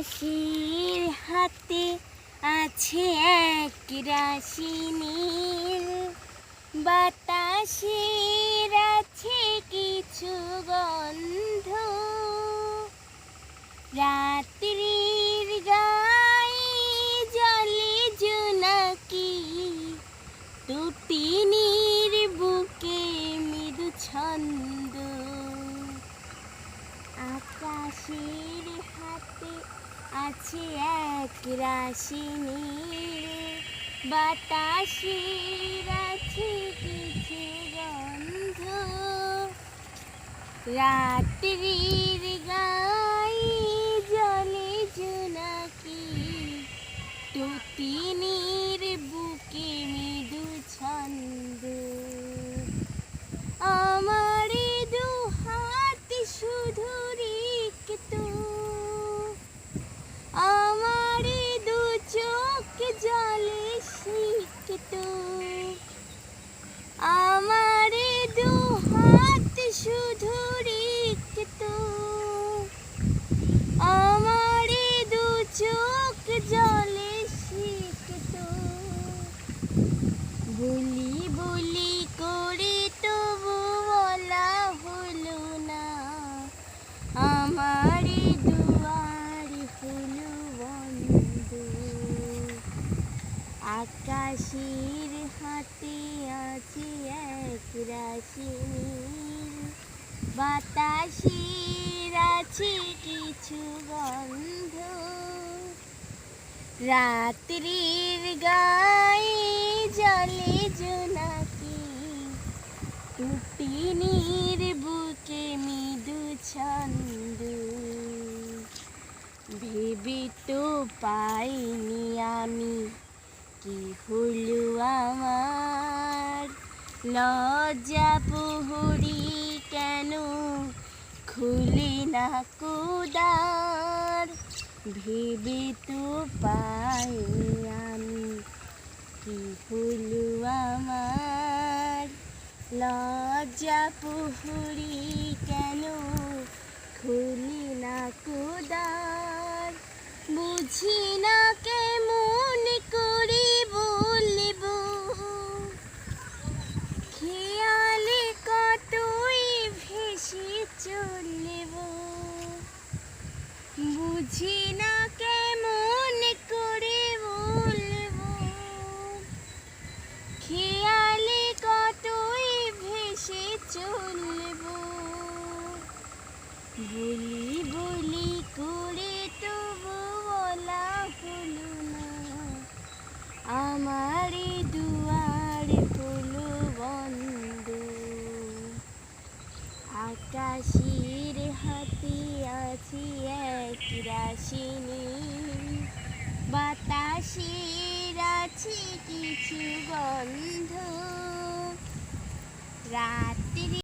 আকাশের হাতে আছে এক রাশি নীল। বাতাসের আছে কিছু গন্ধ। রাত্রির গায়ে জলে জোনাকি। তুতিনির বুকে মৃদু ছন্দ। আকাশের হাতে আছে এক রাশি বাতাসের আছে কিছু গন্ধ। রাত্রির গায়ে জলে জোনাকি তুতিনির বুকে মৃদু ছন্দ আমার দু হাত শুধু রিক্ত আমার দু চোখ জলে শিখত আমার দু হাত শুধু রিক্ত আমার দু চোখ জলে শিখত বলি বলি করে তবু বলা হলো না আমার দুয়ার হলো বন্ধ আকাশের হাতে আছে এক রাশি নীল বাতাসের আছে কিছু গন্ধ। রাত্রির গায়ে জলে জোনাকি। টুটিনির বুকে মৃদু ছন্দ। ভেবে তো পাইনি আমি, কি হলো আমার? লজ্জা পুহুরি কেন? খুলি না কুদার, ভেবে তো পাইনি আমি কি হলো আমার? লজ্জা পুহুরি কেন? খুলি না কুদার, বুঝি না দুয়ার বন্ধু। আকাশের হাতে আছি এক রাশিনী। বাতাসের আছে কিছু গন্ধ রাত্রি